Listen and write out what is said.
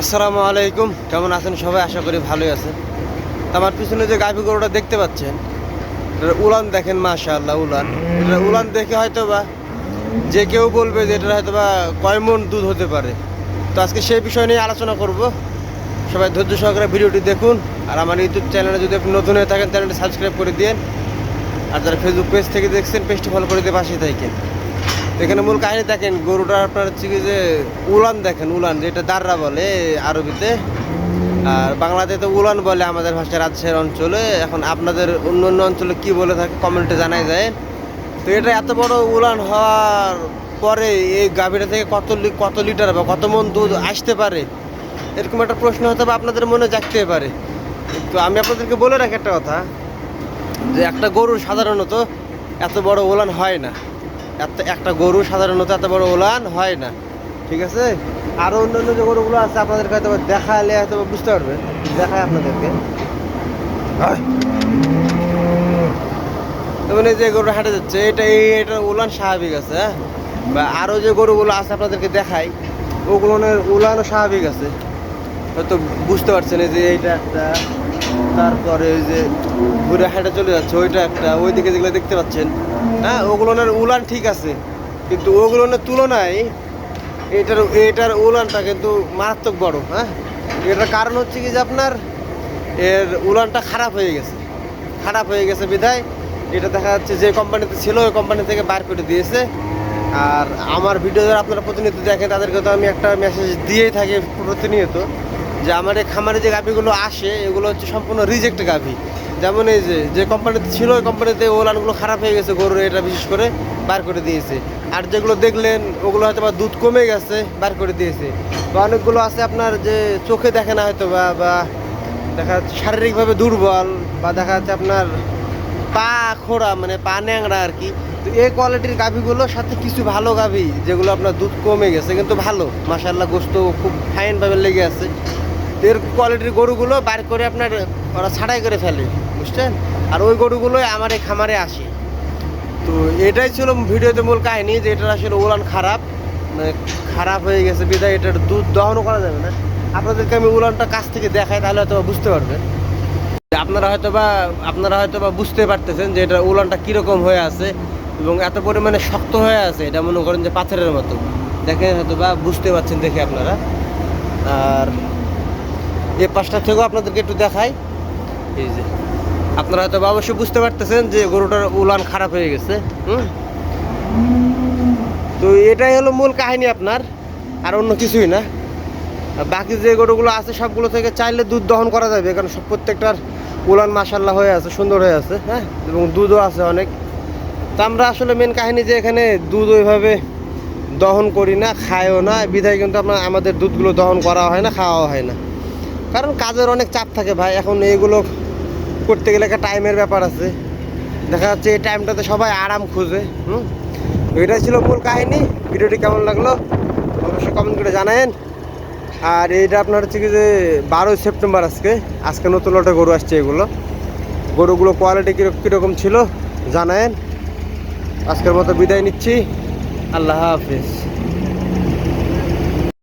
আসসালামু আলাইকুম। কেমন আছেন সবাই? আশা করি ভালোই আছেন। আমার পিছনে যে গাভী গরুটা দেখতে পাচ্ছেন উলান দেখেন, মাশাআল্লাহ, উলান। উলান দেখে হয়তো বা যে কেউ বলবে যে এটা হয়তো বা কয় মন দুধ হতে পারে। তো আজকে সেই বিষয় নিয়ে আলোচনা করব। সবাই ধৈর্য সহকারে ভিডিওটি দেখুন। আর আমার ইউটিউব চ্যানেলে যদি আপনি নতুন হয়ে থাকেন, চ্যানেলটি সাবস্ক্রাইব করে দিন আর যারা ফেসবুক পেজ থেকে দেখছেন পেজটি ফলো করে দিয়ে পাশে থাকেন। এখানে মূল কাহিনী দেখেন, গরুটা আপনার হচ্ছে কি যে উলান দেখেন, উলান যেটা দাররা বলে আরবিতে। আর বাংলাতে তো উলান বলে আমাদের ভাষায় রাজশাহীর অঞ্চলে। এখন আপনাদের অন্য অন্য অঞ্চলে কী বলে থাকে কমেন্টে জানাই যায়। তো এটা এত বড় উলান হওয়ার পরে এই গাভীটা থেকে কত কত লিটার বা কত মন দুধ আসতে পারে? এরকম একটা প্রশ্ন হয়তো বা আপনাদের মনে জাগতে পারে। তো আমি আপনাদেরকে বলে রাখি একটা কথা, যে একটা গরুর সাধারণত এত বড় ওলান হয় না। এত একটা গরু সাধারণত এত বড় ওলান হয় না। ঠিক আছে? আরও অন্যান্য যে গরুগুলো আছে আপনাদেরকে হয়তো দেখালে হয়তো বুঝতে পারবেন। দেখায় আপনাদেরকে। যেমন যে গরুটা হাঁটে যাচ্ছে, এটা এটা উলান স্বাভাবিক আছে হ্যাঁ? বা আরও যে গরুগুলো আছে আপনাদেরকে দেখাই ওগুলোনের উলানও স্বাভাবিক আছে। হয়তো বুঝতে পারছেন যে এইটা একটা, তারপরে ওই যে ঘুরে হেঁটে চলে যাচ্ছে, ওইটা একটা, ওইদিকে যেগুলো দেখতে পাচ্ছেন হ্যাঁ ওগুলোনের উলান ঠিক আছে, কিন্তু ওগুলোনের তুলনায় এটার এটার উলানটা কিন্তু মারাত্মক বড় হ্যাঁ? এটার কারণ হচ্ছে কি যে আপনার এর উলানটা খারাপ হয়ে গেছে, খারাপ হয়ে গেছে বিধায় এটা দেখা যাচ্ছে যে কোম্পানিতে ছিল, ওই কোম্পানি থেকে বার করে দিয়েছে। আর আমার ভিডিও যারা আপনারা প্রতিনিয়ত দেখেন, তাদেরকে তো আমি একটা মেসেজ দিয়েই থাকি প্রতিনিয়ত, যে আমার এই খামারে যে গাভিগুলো আসে, এগুলো হচ্ছে সম্পূর্ণ রিজেক্ট গাভি। যেমন এই যে যে কোম্পানিতে ছিল, ওই কোম্পানিতে ওলানগুলো খারাপ হয়ে গেছে, গরুর এটা বিশেষ করে বার করে দিয়েছে। আর যেগুলো দেখলেন, ওগুলো হয়তো বা দুধ কমে গেছে, বার করে দিয়েছে। বা অনেকগুলো আছে আপনার যে চোখে দেখে না হয়তো বা বা দেখা যাচ্ছে শারীরিকভাবে দুর্বল, বা দেখা যাচ্ছে আপনার পা খোড়া মানে পা ন্যাংরা আর কি। তো এই কোয়ালিটির গাভিগুলোর সাথে কিছু ভালো গাভি, যেগুলো আপনার দুধ কমে গেছে, কিন্তু ভালো। মাসাল্লাহ গোস্ত খুব ফাইনভাবে লেগে আছে। এর কোয়ালিটির গরুগুলো বার করে আপনার ওরা ছাড়াই করে ফেলে, বুঝছেন? আর ওই গরুগুলোই আমার এই খামারে আসে। তো এটাই ছিল ভিডিওতে মূল কাহিনী যে এটার আসলে উলান খারাপ মানে খারাপ হয়ে গেছে বিদায়, এটার দুধ দহনও করা যাবে না। আপনাদেরকে আমি উলানটা কাছ থেকে দেখাই, তাহলে হয়তো বুঝতে পারবেন। আপনারা হয়তো বা আপনারা হয়তো বা বুঝতে পারতেছেন যে এটা উলানটা কীরকম হয়ে আছে এবং এত পরিমাণে শক্ত হয়ে আছে, এটা মনে করেন যে পাথরের মতো। দেখেন হয়তো বা বুঝতে পারছেন দেখে আপনারা। আর এই পাশটা থেকেও আপনাদেরকে একটু দেখাই। এই যে। আপনারা হয়তো অবশ্যই বুঝতে পারতেছেন যে গরুটার উলান খারাপ হয়ে গেছে হুম? তো এটাই হলো মূল কাহিনী আপনার আর অন্য কিছুই না। বাকি যে গরুগুলো আছে সবগুলো থেকে চাইলে দুধ দহন করা যাবে কারণ সব প্রত্যেকটার উলান মাসাল্লাহ হয়ে আছে সুন্দর হয়ে আছে হ্যাঁ? এবং দুধও আছে অনেক। তো আমরা আসলে মেন কাহিনী যে এখানে দুধ ওইভাবে দহন করি না খায়ও না বিধায় কিন্তু আপনার আমাদের দুধগুলো দহন করা হয় না খাওয়াও হয় না। কারণ কাজের অনেক চাপ থাকে ভাই, এখন এইগুলো করতে গেলে একটা টাইমের ব্যাপার আছে। দেখা যাচ্ছে এই টাইমটাতে সবাই আরাম খুঁজে, হুম? এটাই ছিল মূল কাহিনী। ভিডিওটি কেমন লাগল অবশ্যই কমেন্ট করে জানায়েন। আর এইটা আপনার হচ্ছে কি যে, বারোই সেপ্টেম্বর আজকে। আজকে নতুন লটে গরু আসছে এগুলো। গরুগুলো কোয়ালিটি কীরকম ছিল জানায়েন। আজকের মতো বিদায় নিচ্ছি। আল্লাহ হাফিজ।